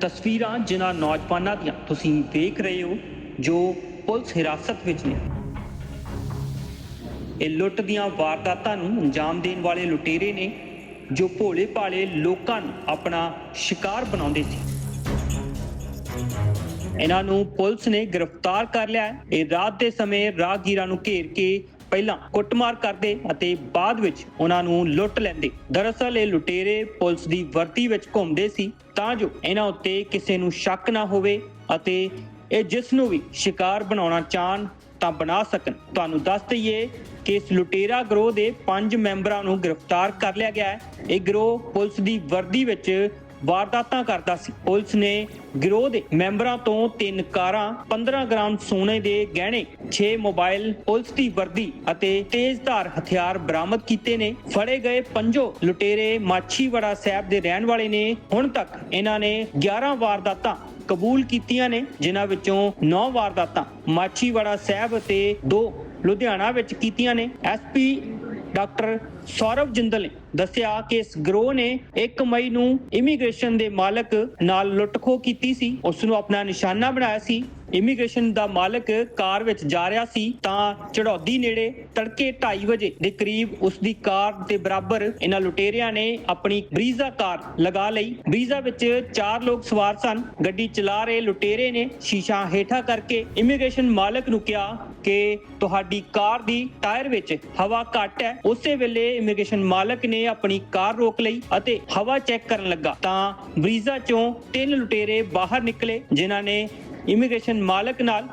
ਤਸਵੀਰਾਂ ਜਿਨ੍ਹਾਂ ਨੌਜਵਾਨਾਂ ਦੀਆਂ ਤੁਸੀਂ ਦੇਖ ਰਹੇ ਹੋ, ਜੋ ਪੁਲਿਸ ਹਿਰਾਸਤ ਵਿੱਚ ਨੇ। ਇਹ ਲੁੱਟ ਦੀਆਂ ਵਾਰਦਾਤਾਂ ਨੂੰ ਅੰਜਾਮ ਦੇਣ ਵਾਲੇ ਲੁਟੇਰੇ ਨੇ, ਜੋ ਭੋਲੇ ਭਾਲੇ ਲੋਕਾਂ ਨੂੰ ਆਪਣਾ ਸ਼ਿਕਾਰ ਬਣਾਉਂਦੇ ਸੀ। ਇਹਨਾਂ ਨੂੰ ਪੁਲਿਸ ਨੇ ਗ੍ਰਿਫਤਾਰ ਕਰ ਲਿਆ ਇਹ ਰਾਤ ਦੇ ਸਮੇਂ ਰਾਹਗੀਰਾਂ ਨੂੰ ਘੇਰ ਕੇ ਪਹਿਲਾਂ ਕੁੱਟਮਾਰ ਕਰਦੇ ਅਤੇ ਬਾਅਦ ਵਿੱਚ ਉਹਨਾਂ ਨੂੰ ਲੁੱਟ ਲੈਂਦੇ। ਦਰਅਸਲ ਇਹ ਲੁਟੇਰੇ ਪੁਲਿਸ ਦੀ ਵਰਤੀ ਵਿੱਚ ਘੁੰਮਦੇ ਸੀ, ਤਾਂ ਜੋ ਇਹਨਾਂ ਉੱਤੇ ਕਿਸੇ ਨੂੰ ਸ਼ੱਕ ਨਾ ਹੋਵੇ ਅਤੇ ਇਹ ਜਿਸ ਨੂੰ ਵੀ ਸ਼ਿਕਾਰ ਬਣਾਉਣਾ ਚਾਹਣ ਤਾਂ ਬਣਾ ਸਕਣ। ਤੁਹਾਨੂੰ ਦੱਸ ਦਈਏ ਕਿ ਇਸ ਲੁਟੇਰਾ ਗਰੋਹ ਦੇ 5 ਮੈਂਬਰਾਂ ਨੂੰ ਗ੍ਰਿਫਤਾਰ ਕਰ ਲਿਆ ਗਿਆ ਹੈ। ਇਹ ਗਰੋਹ ਪੁਲਿਸ ਦੀ ਵਰਦੀ ਵਿੱਚ ਵਾਰਦਾਤਾਂ ਕਰਦਾ ਸੀ। ਪੁਲਿਸ ਨੇ ਗਿਰੋਹ ਦੇ ਮੈਂਬਰਾਂ ਤੋਂ ਤਿੰਨ ਕਾਰਾਂ 15 ਗ੍ਰਾਮ ਸੋਨੇ ਦੇ ਗਹਿਣੇ 6 ਮੋਬਾਈਲ, ਪੁਲਿਸ ਦੀ ਵਰਦੀ ਅਤੇ ਤੇਜ਼ਧਾਰ ਹਥਿਆਰ ਬਰਾਮਦ ਕੀਤੇ ਨੇ। ਫੜੇ ਗਏ ਪੰਜੋ ਲੁਟੇਰੇ ਮਾਛੀਵਾੜਾ ਸਾਹਿਬ ਦੇ ਰਹਿਣ ਵਾਲੇ ਨੇ। ਹੁਣ ਤੱਕ ਇਹਨਾਂ ਨੇ 11 ਵਾਰਦਾਤਾਂ ਕਬੂਲ ਕੀਤੀਆਂ ਨੇ, ਜਿਨ੍ਹਾਂ ਵਿੱਚੋਂ 9 ਵਾਰਦਾਤਾਂ ਮਾਛੀਵਾੜਾ ਸਾਹਿਬ ਅਤੇ 2 ਲੁਧਿਆਣਾ ਵਿੱਚ ਕੀਤੀਆਂ ਨੇ। ਐਸਪੀ ਡਾਕਟਰ ਸੌਰਵ ਜਿੰਦਲ ਨੇ ਦੱਸਿਆ ਕਿ ਇਸ ਗਰੋਹ ਨੇ 1 ਮਈ ਨੂੰ ਇਮੀਗ੍ਰੇਸ਼ਨ ਦੇ ਮਾਲਕ ਨਾਲ ਲੁੱਟਖੋ ਕੀਤੀ ਸੀ। ਉਸ ਨੂੰ ਆਪਣਾ ਨਿਸ਼ਾਨਾ ਬਣਾਇਆ ਸੀ। ਇਮੀਗ੍ਰੇਸ਼ਨ ਦਾ ਮਾਲਕ ਕਾਰ ਵਿੱਚ ਜਾ ਰਿਹਾ ਸੀ, ਤਾਂ ਚੜੌਦੀ ਨੇੜੇ ਤੜਕੇ 2:30 ਵਜੇ ਦੇ ਕਰੀਬ ਉਸ ਦੀ ਕਾਰ ਦੇ ਬਰਾਬਰ ਇਹਨਾਂ ਲੁਟੇਰਿਆਂ ਨੇ ਆਪਣੀ ਬਰੀਜ਼ਾ ਕਾਰ ਲਗਾ ਲਈ। ਬਰੀਜ਼ਾ ਵਿੱਚ ਚਾਰ ਲੋਕ ਸਵਾਰ ਸਨ। ਗੱਡੀ ਚਲਾ ਰਹੇ ਲੁਟੇਰੇ ਨੇ ਸ਼ੀਸ਼ਾ ਹੇਠਾਂ ਕਰਕੇ ਇਮੀਗ੍ਰੇਸ਼ਨ ਮਾਲਕ ਨੂੰ ਕਿਹਾ ਕਿ ਤੁਹਾਡੀ ਕਾਰ ਦੀ ਟਾਇਰ ਵਿੱਚ ਹਵਾ ਘੱਟ ਹੈ। ਉਸੇ ਵੇਲੇ ਇਮੀਗ੍ਰੇਸ਼ਨ ਮਾਲਕ ਨੇ ਆਪਣੀ ਕਾਰ ਰੋਕ ਲਈ ਅਤੇ ਹਵਾ ਚੈੱਕ ਕਰਨ ਲੱਗਾ। ਤਾਂ ਬਰੀਜ਼ਾ ਚੋਂ ਤਿੰਨ ਲੁਟੇਰੇ ਬਾਹਰ ਨਿਕਲੇ, ਜਿਨ੍ਹਾਂ ਨੇ ਇਮੀਗ੍ਰੇਸ਼ਨ ਮਾਲਕ ਨਾਲ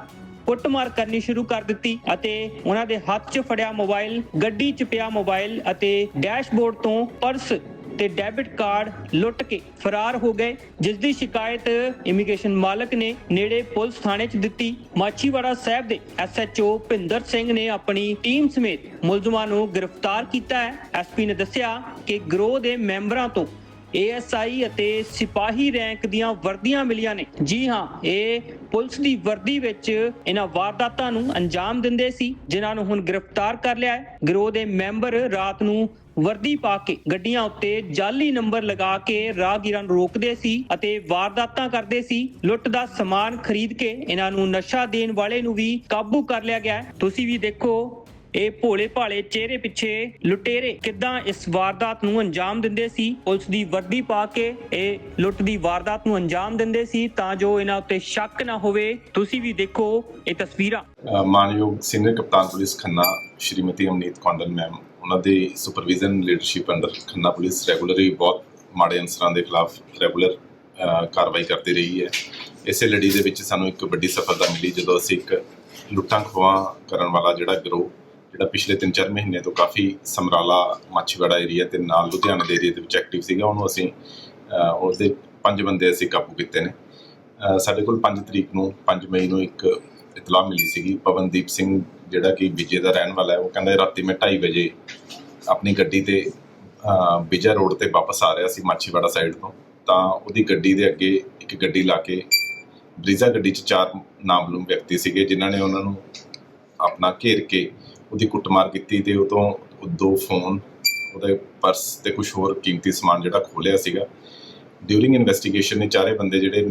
ਕੁੱਟਮਾਰ ਕਰਨੀ ਸ਼ੁਰੂ ਕਰ ਦਿੱਤੀ ਅਤੇ ਉਹਨਾਂ ਦੇ ਹੱਥ 'ਚ ਫੜਿਆ ਮੋਬਾਈਲ, ਗੱਡੀ 'ਚ ਪਿਆ ਮੋਬਾਈਲ ਅਤੇ ਡੈਸ਼ਬੋਰਡ ਤੋਂ ਪਰਸ ਤੇ ਡੈਬਿਟ ਕਾਰਡ ਲੁੱਟ ਕੇ ਫਰਾਰ ਹੋ ਗਏ, ਜਿਸ ਦੀ ਸ਼ਿਕਾਇਤ ਇਮੀਗ੍ਰੇਸ਼ਨ ਮਾਲਕ ਨੇ ਨੇੜੇ ਪੁਲਿਸ ਥਾਣੇ 'ਚ ਦਿੱਤੀ। ਮਾਛੀਵਾੜਾ ਸਾਹਿਬ ਦੇ ਐਸਐਚਓ ਭਿੰਦਰ ਸਿੰਘ ਨੇ ਆਪਣੀ ਟੀਮ ਸਮੇਤ ਮੁਲਜ਼ਮਾਂ ਨੂੰ ਗ੍ਰਿਫਤਾਰ ਕੀਤਾ ਹੈ। ਐਸਪੀ ਨੇ ਦੱਸਿਆ ਕਿ ਗਰੋਹ ਦੇ ਮੈਂਬਰਾਂ ਤੋਂ ਏਐਸਆਈ ਅਤੇ ਸਿਪਾਹੀ ਰੈਂਕ ਦੀਆਂ ਵਰਦੀਆਂ ਮਿਲੀਆਂ ਨੇ। ਜੀ ਹਾਂ, ਇਹ ਪੁਲਿਸ ਦੀ ਵਰਦੀ ਵਿੱਚ ਇਹਨਾਂ ਵਾਰਦਾਤਾਂ ਨੂੰ ਅੰਜਾਮ ਦਿੰਦੇ ਸੀ, ਜਿਨ੍ਹਾਂ ਨੂੰ ਹੁਣ ਗ੍ਰਿਫਤਾਰ ਕਰ ਲਿਆ ਹੈ। ਗਰੋਹ ਦੇ ਮੈਂਬਰ ਰਾਤ ਨੂੰ ਵਰਦੀ ਪਾ ਕੇ ਗੱਡੀਆਂ ਉੱਤੇ ਜਾਲੀ ਨੰਬਰ ਲਗਾ ਕੇ ਰਾਹਗੀਰਾਂ ਨੂੰ ਰੋਕਦੇ ਸੀ ਅਤੇ ਵਾਰਦਾਤਾਂ ਕਰਦੇ ਸੀ। ਲੁੱਟ ਦਾ ਸਮਾਨ ਖਰੀਦ ਕੇ ਇਹਨਾਂ ਨੂੰ ਨਸ਼ਾ ਦੇਣ ਵਾਲੇ ਨੂੰ ਵੀ ਕਾਬੂ ਕਰ ਲਿਆ ਗਿਆ ਤੁਸੀਂ ਵੀ ਦੇਖੋ ਇਹ ਭੋਲੇ ਭਾਲੇ ਚਿਹਰੇ ਪਿੱਛੇ ਲੁਟੇਰੇ ਕਿੱਦਾਂ ਇਸ ਵਾਰਦਾਤ ਨੂੰ ਅੰਜਾਮ ਦਿੰਦੇ ਸੀ? ਪੁਲਿਸ ਦੀ ਵਰਦੀ ਪਾ ਕੇ ਇਹ ਲੁੱਟ ਦੀ ਵਾਰਦਾਤ ਨੂੰ ਅੰਜਾਮ ਦਿੰਦੇ ਸੀ ਤਾਂ ਜੋ ਇਹਨਾਂ ਉੱਤੇ ਸ਼ੱਕ ਨਾ ਹੋਵੇ। ਤੁਸੀਂ ਵੀ ਦੇਖੋ ਇਹ ਤਸਵੀਰਾਂ। ਮਾਨਯੋਗ ਸੀਨੀਅਰ ਕਪਤਾਨ ਪੁਲਿਸ ਖੰਨਾ ਸ਼੍ਰੀਮਤੀ ਅਮਨੀਤ ਕੌਂਡਲ ਮੈਮ, ਉਹਨਾਂ ਦੇ supervision leadership under Khanna police regularly ਬਹੁਤ ਮਾੜੇ ਅਨਸਰਾਂ ਦੇ ਖਿਲਾਫ ਰੈਗੂਲਰ ਕਾਰਵਾਈ ਕਰਦੀ ਰਹੀ ਹੈ। ਇਸੇ ਲੜੀ ਦੇ ਵਿੱਚ ਸਾਨੂੰ ਇੱਕ ਵੱਡੀ ਸਫਲਤਾ ਮਿਲੀ ਜਦੋਂ ਅਸੀਂ ਇੱਕ ਲੁੱਟਾਂ ਖੋਹਾਂ ਕਰਨ ਵਾਲਾ ਜਿਹੜਾ ਗਰੋਹ ਜਿਹੜਾ ਪਿਛਲੇ 3-4 ਮਹੀਨੇ ਤੋਂ ਕਾਫੀ ਸਮਰਾਲਾ ਮਾਛੀਵਾੜਾ ਏਰੀਆ ਤੇ ਨਾਲ ਲੁਧਿਆਣਾ ਦੇ ਏਰੀਆ ਦੇ ਵਿੱਚ ਐਕਟਿਵ ਸੀਗਾ ਉਹਨੂੰ ਅਸੀਂ ਉਹਦੇ ਪੰਜ ਬੰਦੇ ਅਸੀਂ ਕਾਬੂ ਕੀਤੇ ਨੇ। ਸਾਡੇ ਕੋਲ 5 ਤਰੀਕ ਨੂੰ 5 ਮਈ ਨੂੰ ਇੱਕ ਇਤਲਾਹ ਮਿਲੀ ਸੀਗੀ ਪਵਨਦੀਪ ਸਿੰਘ ਜਿਹੜਾ ਕਿ ਵਿਜੇ ਦਾ ਰਹਿਣ ਵਾਲਾ ਹੈ ਉਹ ਕਹਿੰਦਾ ਰਾਤੀ ਮੈਂ 2:30 ਵਜੇ ਆਪਣੀ ਗੱਡੀ ਤੇ ਅ, ਰੋਡ ਤੇ ਵਾਪਸ ਆ ਰਿਹਾ ਸੀ ਮਾਛੀਵਾੜਾ ਸਾਈਡ ਤੋਂ। ਤਾਂ ਉਹਦੀ ਗੱਡੀ ਦੇ ਅੱਗੇ ਇੱਕ ਗੱਡੀ ਲਾ ਕੇ ਬਰੀਜ਼ਾ ਗੱਡੀ 'ਚ ਚਾਰ ਨਾਮਲੂਮ ਵਿਅਕਤੀ ਸੀਗੇ ਜਿਨ੍ਹਾਂ ਨੇ ਉਹਨਾਂ ਨੂੰ ਆਪਣਾ ਘੇਰ ਕੇ ਉਹਦੀ ਕੁੱਟਮਾਰ ਕੀਤੀ ਤੇ ਉਹ ਤੋਂ ਦੋ ਫੋਨ ਉਹਦੇ ਪਰਸ ਤੇ ਕੁਝ ਹੋਰ ਕੀਮਤੀ ਸਮਾਨ ਜਿਹੜਾ ਖੋਲਿਆ ਸੀਗਾ। ਡਿਊਰਿੰਗ ਇਨਵੈਸਟੀਗੇਸ਼ਨ ਨੇ ਚਾਰੇ ਬੰਦੇ ਜਿਹੜੇ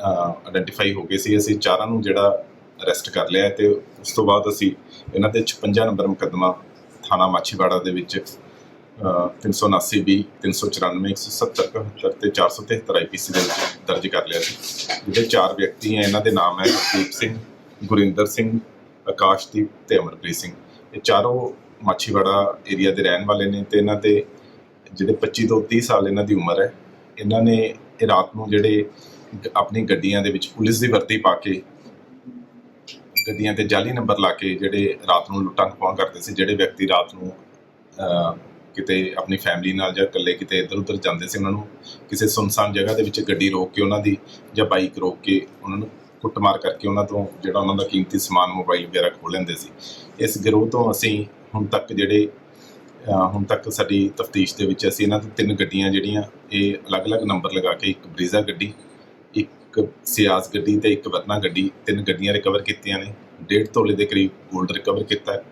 ਆਇਡੈਂਟੀਫਾਈ ਹੋ ਗਏ ਸੀ ਅਸੀਂ ਚਾਰਾਂ ਨੂੰ ਜਿਹੜਾ ਅਰੈਸਟ ਕਰ ਲਿਆ ਹੈ ਤੇ ਉਸ ਤੋਂ ਬਾਅਦ ਅਸੀਂ ਇਹਨਾਂ ਤੇ 56 ਨੰਬਰ ਮੁਕੱਦਮਾ ਥਾਣਾ ਮਾਛੀਵਾੜਾ ਦੇ ਵਿੱਚ ਅਹ, 379 ਬੀ 394 170 71 ਤੇ 473 ਆਈਪੀਸੀ ਦੇ ਵਿੱਚ ਦਰਜ ਕਰ ਲਿਆ ਸੀ। ਜਿਹੜੇ ਚਾਰ ਵਿਅਕਤੀ ਹੈ ਇਹਨਾਂ ਦੇ ਨਾਮ ਹੈ ਦੀਪ ਸਿੰਘ ਗੁਰਿੰਦਰ ਸਿੰਘ ਆਕਾਸ਼ਦੀਪ ਤੇ ਅਮਰਪ੍ਰੀਤ ਸਿੰਘ। ਇਹ ਚਾਰੋਂ ਮਾਛੀਵਾੜਾ ਏਰੀਆ ਦੇ ਰਹਿਣ ਵਾਲੇ ਨੇ ਤੇ ਇਹਨਾਂ ਦੇ ਜਿਹੜੇ 25 ਤੋਂ 30 ਸਾਲ ਇਹਨਾਂ ਦੀ ਉਮਰ ਹੈ ਇਹਨਾਂ ਨੇ ਇਹ ਰਾਤ ਨੂੰ ਜਿਹੜੇ ਆਪਣੀ ਗੱਡੀਆਂ ਦੇ ਵਿੱਚ ਪੁਲਿਸ ਦੀ ਵਰਦੀ ਪਾ ਕੇ ਗੱਡੀਆਂ ਤੇ ਜਾਲੀ ਨੰਬਰ ਲਾ ਕੇ ਜਿਹੜੇ ਰਾਤ ਨੂੰ ਲੁੱਟਾਂ ਖੋਹਾਂ ਕਰਦੇ ਸੀ ਜਿਹੜੇ ਵਿਅਕਤੀ ਰਾਤ ਨੂੰ ਅਹ, ਕਿਤੇ ਆਪਣੀ ਫੈਮਿਲੀ ਨਾਲ ਜਾਂ ਇਕੱਲੇ ਕਿਤੇ ਇੱਧਰ ਉੱਧਰ ਜਾਂਦੇ ਸੀ ਉਹਨਾਂ ਨੂੰ ਕਿਸੇ ਸੁਨਸਾਨ ਜਗ੍ਹਾ ਦੇ ਵਿੱਚ ਗੱਡੀ ਰੋਕ ਕੇ ਉਹਨਾਂ ਦੀ ਜਾਂ ਬਾਈਕ ਰੋਕ ਕੇ ਉਹਨਾਂ ਨੂੰ ਕੁੱਟਮਾਰ ਕਰਕੇ ਉਹਨਾਂ ਤੋਂ ਜਿਹੜਾ ਉਹਨਾਂ ਦਾ ਕੀਮਤੀ ਸਮਾਨ ਮੋਬਾਈਲ ਵਗੈਰਾ ਖੋਹ ਲੈਂਦੇ ਸੀ। ਇਸ ਗਿਰੋਹ ਤੋਂ ਅਸੀਂ ਹੁਣ ਤੱਕ ਜਿਹੜੇ ਹੁਣ ਤੱਕ ਸਾਡੀ ਤਫਤੀਸ਼ ਦੇ ਵਿੱਚ ਅਸੀਂ ਇਹਨਾਂ ਤੋਂ ਤਿੰਨ ਗੱਡੀਆਂ ਜਿਹੜੀਆਂ, ਇਹ ਅਲੱਗ-ਅਲੱਗ ਨੰਬਰ ਲਗਾ ਕੇ ਇੱਕ ਬਰੀਜ਼ਾ ਗੱਡੀ, ਇੱਕ ਸਿਆਸ ਗੱਡੀ ਤੇ ਇੱਕ ਵਰਨਾ ਗੱਡੀ, ਤਿੰਨ ਗੱਡੀਆਂ ਰਿਕਵਰ ਕੀਤੀਆਂ ਨੇ। ਡੇਢ ਤੋਲੇ ਦੇ ਕਰੀਬ 골ਡ ਰਿਕਵਰ ਕੀਤਾ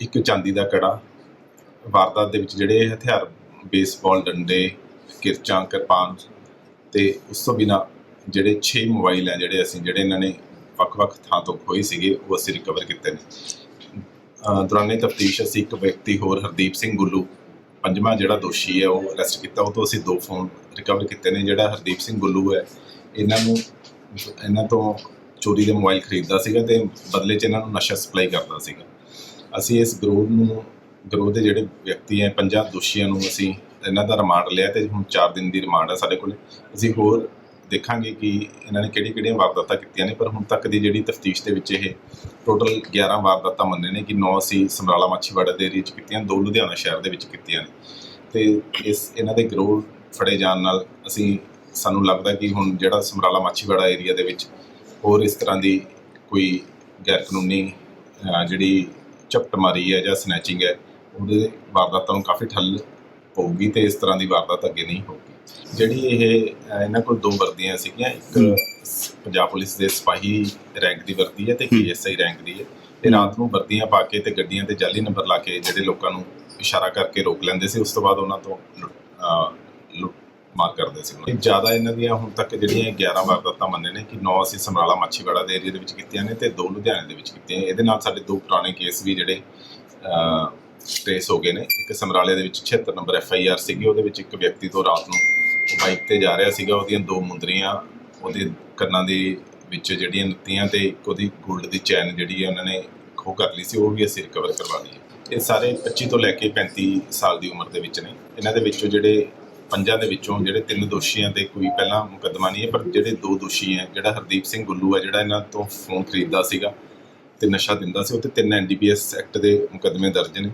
ਇੱਕ ਚਾਂਦੀ ਦਾ ਕੜਾ, ਵਾਰਦਾਤ ਦੇ ਵਿੱਚ ਜਿਹੜੇ ਹਥਿਆਰ ਬੇਸਬਾਲ ਡੰਡੇ, ਕਿਰਚਾਂ, ਕਿਰਪਾਨ ਤੇ ਉਸ ਤੋਂ ਬਿਨਾ ਜਿਹੜੇ 6 ਮੋਬਾਈਲ ਹੈ ਜਿਹੜੇ ਅਸੀਂ, ਜਿਹੜੇ ਇਹਨਾਂ ਨੇ ਵੱਖ-ਵੱਖ ਥਾਂ ਤੋਂ ਖੋਏ ਸੀਗੇ, ਉਹ ਅਸੀਂ ਰਿਕਵਰ ਕੀਤੇ ਨੇ। ਦੌਰਾਨੇ ਤਫਤੀਸ਼ ਅਸੀਂ ਇੱਕ ਵਿਅਕਤੀ ਹੋਰ, ਹਰਦੀਪ ਸਿੰਘ ਗੁੱਲੂ, ਪੰਜਵਾਂ ਜਿਹੜਾ ਦੋਸ਼ੀ ਹੈ, ਉਹ ਅਰੈਸਟ ਕੀਤਾ। ਉਹ ਤੋਂ ਅਸੀਂ ਦੋ ਫੋਨ ਰਿਕਵਰ ਕੀਤੇ ਨੇ। ਜਿਹੜਾ ਹਰਦੀਪ ਸਿੰਘ ਗੁੱਲੂ ਹੈ, ਇਹਨਾਂ ਨੂੰ, ਇਹਨਾਂ ਤੋਂ ਚੋਰੀ ਦੇ ਮੋਬਾਈਲ ਖਰੀਦਦਾ ਸੀਗਾ ਤੇ ਬਦਲੇ 'ਚ ਇਹਨਾਂ ਨੂੰ ਨਸ਼ਾ ਸਪਲਾਈ ਕਰਦਾ ਸੀਗਾ। ਅਸੀਂ ਇਸ ਗਰੋਹ ਨੂੰ ਗਰੋਹ ਦੇ ਜਿਹੜੇ ਵਿਅਕਤੀ ਹੈ ਪੰਜਾਂ ਦੋਸ਼ੀਆਂ ਨੂੰ ਅਸੀਂ ਇਹਨਾਂ ਦਾ ਰਿਮਾਂਡ ਲਿਆ ਤੇ ਹੁਣ 4 ਦਿਨ ਦੀ ਰਿਮਾਂਡ ਹੈ ਸਾਡੇ ਕੋਲ। ਅਸੀਂ ਹੋਰ ਦੇਖਾਂਗੇ ਕਿ ਇਹਨਾਂ ਨੇ ਕਿਹੜੀ ਕਿਹੜੀਆਂ ਵਾਰਦਾਤਾਂ ਕੀਤੀਆਂ ਨੇ, ਪਰ ਹੁਣ ਤੱਕ ਦੀ ਜਿਹੜੀ ਤਫਤੀਸ਼ ਦੇ ਵਿੱਚ ਇਹ ਟੋਟਲ 11 ਵਾਰਦਾਤਾਂ ਮੰਨੇ ਨੇ ਕਿ 9 ਅਸੀਂ ਸਮਰਾਲਾ ਮਾਛੀਵਾੜਾ ਦੇ ਏਰੀਆ 'ਚ ਕੀਤੀਆਂ, ਦੋ ਲੁਧਿਆਣਾ ਸ਼ਹਿਰ ਦੇ ਵਿੱਚ ਕੀਤੀਆਂ ਨੇ। ਤੇ ਇਸ ਇਹਨਾਂ ਦੇ ਗਰੋਹ ਫੜੇ ਜਾਣ ਨਾਲ ਅਸੀਂ, ਸਾਨੂੰ ਲੱਗਦਾ ਕਿ ਹੁਣ ਜਿਹੜਾ ਸਮਰਾਲਾ ਮਾਛੀਵਾੜਾ ਏਰੀਆ ਦੇ ਵਿੱਚ ਹੋਰ ਇਸ ਤਰ੍ਹਾਂ ਦੀ ਕੋਈ ਗੈਰ ਕਾਨੂੰਨੀ ਜਿਹੜੀ ਝਪਟਮਾਰੀ ਹੈ ਜਾਂ ਸਨੈਚਿੰਗ ਹੈ, ਉਹਦੇ ਵਾਰਦਾਤਾਂ ਨੂੰ ਕਾਫੀ ਠੱਲ ਪਊਗੀ ਤੇ ਇਸ ਤਰ੍ਹਾਂ ਦੀ ਵਾਰਦਾਤ ਅੱਗੇ ਨਹੀਂ ਹੋਊਗੀ। ਜਿਹੜੀ ਇਹ ਇਹਨਾਂ ਕੋਲ ਦੋ ਵਰਦੀਆਂ ਸੀਗੀਆਂ ਇੱਕ ਪੰਜਾਬ ਪੁਲਿਸ ਦੇ ਸਿਪਾਹੀ ਰੈਂਕ ਦੀ ਵਰਦੀ ਹੈ ਤੇ ਪੀਐਸਆਈ ਰੈਂਕ ਦੀ ਹੈ। ਇਹ ਰਾਤ ਨੂੰ ਵਰਦੀਆਂ ਪਾ ਕੇ ਤੇ ਗੱਡੀਆਂ ਤੇ ਜਾਲੀ ਨੰਬਰ ਲਾ ਕੇ ਜਿਹੜੇ ਲੋਕਾਂ ਨੂੰ ਇਸ਼ਾਰਾ ਕਰਕੇ ਰੋਕ ਲੈਂਦੇ ਸੀ ਉਸ ਤੋਂ ਬਾਅਦ ਉਹਨਾਂ ਤੋਂ ਲੁੱਟ ਮਾਰ ਕਰਦੇ ਸੀ ਉਹਨਾਂ ਜ਼ਿਆਦਾ ਇਹਨਾਂ ਦੀਆਂ ਹੁਣ ਤੱਕ ਜਿਹੜੀਆਂ 11 ਵਾਰਦਾਤਾਂ ਮੰਨੇ ਨੇ ਕਿ 9 ਅਸੀਂ ਸਮਰਾਲਾ ਮਾਛੀਵਾੜਾ ਦੇ ਏਰੀਆ ਦੇ ਵਿੱਚ ਕੀਤੀਆਂ ਨੇ ਤੇ ਦੋ ਲੁਧਿਆਣੇ ਦੇ ਵਿੱਚ ਕੀਤੀਆਂ ਇਹਦੇ ਨਾਲ ਸਾਡੇ ਦੋ ਪੁਰਾਣੇ ਕੇਸ ਵੀ ਜਿਹੜੇ ਟ੍ਰੇਸ ਹੋ ਗਏ ਨੇ। ਇੱਕ ਸਮਰਾਲੇ ਦੇ ਵਿੱਚ 76 ਨੰਬਰ ਐਫ ਆਈ ਆਰ ਸੀਗੀ, ਉਹਦੇ ਵਿੱਚ ਇੱਕ ਵਿਅਕਤੀ ਤੋਂ ਰਾਤ ਨੂੰ ਬਾਈਕ ਤੇ ਜਾ ਰਿਹਾ ਸੀਗਾ। ਉਹਦੀਆਂ ਦੋ ਮੁੰਦਰੀਆਂ, ਉਹਦੇ ਕੰਨਾਂ ਦੇ ਵਿੱਚ ਜਿਹੜੀਆਂ ਨੱਤੀਆਂ ਤੇ ਇੱਕ ਉਹਦੀ ਗੋਲਡ ਦੀ ਚੈਨ ਜਿਹੜੀ ਹੈ, ਉਹਨਾਂ ਨੇ ਖੋਹ ਕਰ ਲਈ ਸੀ, ਉਹ ਵੀ ਅਸੀਂ ਰਿਕਵਰ ਕਰਵਾ ਲਈ ਇਹ ਸਾਰੇ 25 ਤੋਂ ਲੈ ਕੇ 35 ਸਾਲ ਦੀ ਉਮਰ ਦੇ ਵਿੱਚ ਨੇ। ਇਹਨਾਂ ਦੇ ਵਿੱਚੋਂ ਜਿਹੜੇ ਪੰਜਾਂ ਦੇ ਵਿੱਚੋਂ ਜਿਹੜੇ ਤਿੰਨ ਦੋਸ਼ੀਆਂ ਤੇ ਕੋਈ ਪਹਿਲਾਂ ਮੁਕੱਦਮਾ ਨਹੀਂ ਹੈ, ਪਰ ਜਿਹੜੇ ਦੋ ਦੋਸ਼ੀ ਹੈ, ਜਿਹੜਾ ਹਰਦੀਪ ਸਿੰਘ ਗੁੱਲੂ ਹੈ, ਜਿਹੜਾ ਇਹਨਾਂ ਤੋਂ ਫੋਨ ਖਰੀਦਦਾ ਸੀਗਾ ਤੇ ਨਸ਼ਾ ਦਿੰਦਾ ਸੀ, ਉਹ ਤੇ ਤਿੰਨ ਐਨਡੀਪੀਐਸ ਐਕਟ ਦੇ ਮੁਕੱਦਮੇ ਦਰਜ ਨੇ।